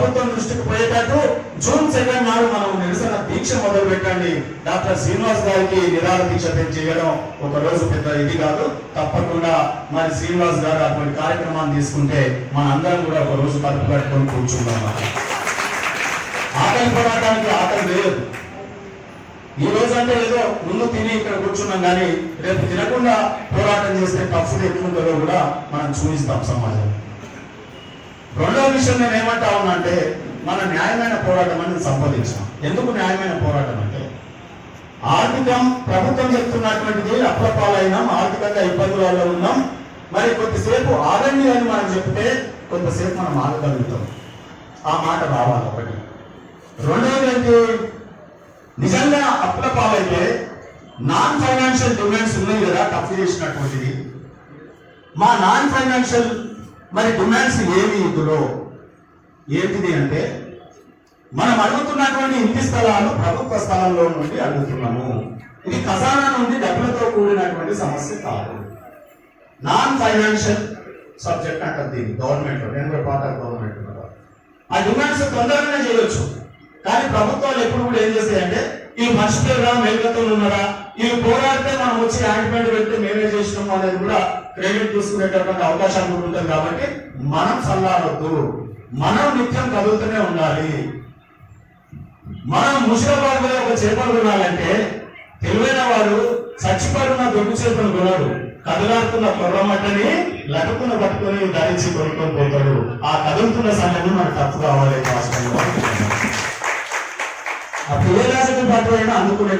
ప్రభుత్వం దృష్టికి పోయేటట్టు June second నాడు మనం నిరసన దీక్ష మొదలు పెట్టండి. డాక్టర్ శ్రీనివాస్ గారికి నిరాహార దీక్ష చేయడం ఒక రోజు పెద్ద ఇది కాదు. తప్పకుండా మరి శ్రీనివాస్ గారు అటువంటి కార్యక్రమాన్ని తీసుకుంటే మన అందరం కూడా ఒక రోజు కలుపు కట్టుకొని కూర్చుందాం. ఆకలి పోరాటానికి ఆకలి లేదు. ఈ రోజు అంటే ఏదో ముందు తిని ఇక్కడ కూర్చున్నాం కానీ రేపు తినకుండా పోరాటం చేస్తే టఫ్ ఎట్లుంటుందో కూడా మనం చూపిస్తాం సమాజం. రెండో విషయం నేను ఏమంటా అంటే మన న్యాయమైన పోరాటం అనేది సంపాదించాం ఎందుకు న్యాయమైన పోరాటం అంటే ఆర్థికం ప్రభుత్వం చెప్తున్నటువంటిది అప్రపాలైనాం ఆర్థికంగా ఇబ్బందులలో ఉన్నాం. మరి కొద్దిసేపు ఆగండి అని మనం చెప్తే కొంతసేపు మనం ఆగగలుగుతాం. ఆ మాట రావాలి ఒకటి. రెండవది ఏంటి? నిజంగా అప్రపాలైతే నాన్ ఫైనాన్షియల్ డిమాండ్స్ ఉన్నాయి కదా తప్పు చేసినటువంటిది. మా నాన్ ఫైనాన్షియల్ మరి డిమాండ్స్ ఏమి ఇందులో? ఏంటిది అంటే మనం అడుగుతున్నటువంటి ఇంటి స్థలాలు ప్రభుత్వ స్థలంలో నుండి అడుగుతున్నాము. ఇది ఖజానా నుండి డబ్బులతో కూడినటువంటి సమస్య కాదు. నాన్ ఫైనాన్షియల్ సబ్జెక్ట్ అంటారు దీన్ని గవర్నమెంట్ నేను కూడా పార్ట్ ఆఫ్ గవర్నమెంట్ ఆ డిమాండ్స్ తొందరగానే చేయొచ్చు. కానీ ప్రభుత్వాలు ఎప్పుడు కూడా ఏం చేస్తాయంటే ఈ మర్చిపోయారా? మేలుకతో ఉన్నారా? ఈ పోరాడితే మనం వచ్చి ఆయింట్మెంట్ పెడితే మేమే చేసినాము అనేది కూడా క్రెడిట్ తీసుకునేటటువంటి అవకాశం ఉంటుంది కాబట్టి మనం చల్లారొద్దు మనం నిత్యం కదులుతూనే ఉండాలి. మనం ముషిరాబాద్ మీద ఒక చేపలు కొనాలంటే తెలివైన వాడు చచ్చిపడిన దొడ్డు చేపలు కొనడు. కదలాడుతున్న కొర్రమట్టని లటుకున్న పట్టుకొని ధరించి కొనుక్కొని పోతాడు. ఆ కదులుతున్న సమయంలో మనకు తప్పు కావాలి. ఆ పిల్లరాజుని పట్టువైనా అందుకునే